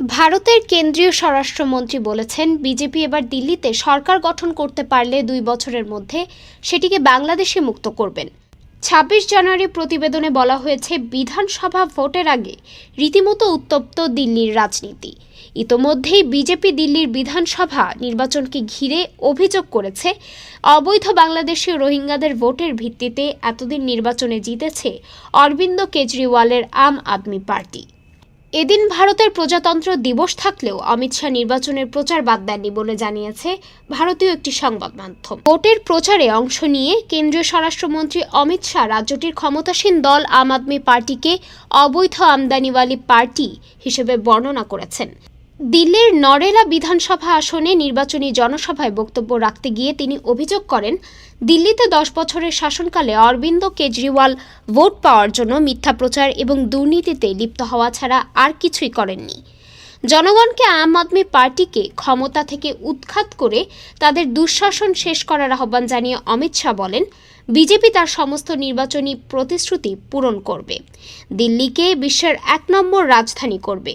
ভারতের কেন্দ্রীয় স্বরাষ্ট্রমন্ত্রী বলেছেন, বিজেপি এবার দিল্লিতে সরকার গঠন করতে পারলে দুই বছরের মধ্যে সেটিকে বাংলাদেশে মুক্ত করবেন। ছাব্বিশ জানুয়ারি প্রতিবেদনে বলা হয়েছে, বিধানসভা ভোটের আগে রীতিমতো উত্তপ্ত দিল্লির রাজনীতি। ইতোমধ্যেই বিজেপি দিল্লির বিধানসভা নির্বাচনকে ঘিরে অভিযোগ করেছে, অবৈধ বাংলাদেশি রোহিঙ্গাদের ভোটের ভিত্তিতে এতদিন নির্বাচনে জিতেছে অরবিন্দ কেজরিওয়ালের আম আদমি পার্টি। এদিন ভারতের প্রজাতন্ত্র দিবস থাকলেও অমিত শাহ নির্বাচনের প্রচার বাদ দেননি বলে জানিয়েছে ভারতীয় একটি সংবাদ মাধ্যম। ভোটের প্রচারে অংশ নিয়ে কেন্দ্রীয় স্বরাষ্ট্রমন্ত্রী অমিত শাহ রাজ্যটির ক্ষমতাসীন দল আম আদমি পার্টিকে অবৈধ আমদানিওয়ালি পার্টি হিসেবে বর্ণনা করেছেন। দিল্লির নরেলা বিধানসভা আসনে নির্বাচনী জনসভায় বক্তব্য রাখতে গিয়ে তিনি অভিযোগ করেন, দিল্লিতে দশ বছরের শাসনকালে অরবিন্দ কেজরিওয়াল ভোট পাওয়ার জন্য মিথ্যা প্রচার এবং দুর্নীতিতে লিপ্ত হওয়া ছাড়া আর কিছুই করেননি। জনগণকে আম আদমি পার্টিকে ক্ষমতা থেকে উৎখাত করে তাদের দুঃশাসন শেষ করার আহ্বান জানিয়ে অমিত শাহ বলেন, বিজেপি তার সমস্ত নির্বাচনী প্রতিশ্রুতি পূরণ করবে। দিল্লিকে বিশ্বের এক নম্বর রাজধানী করবে।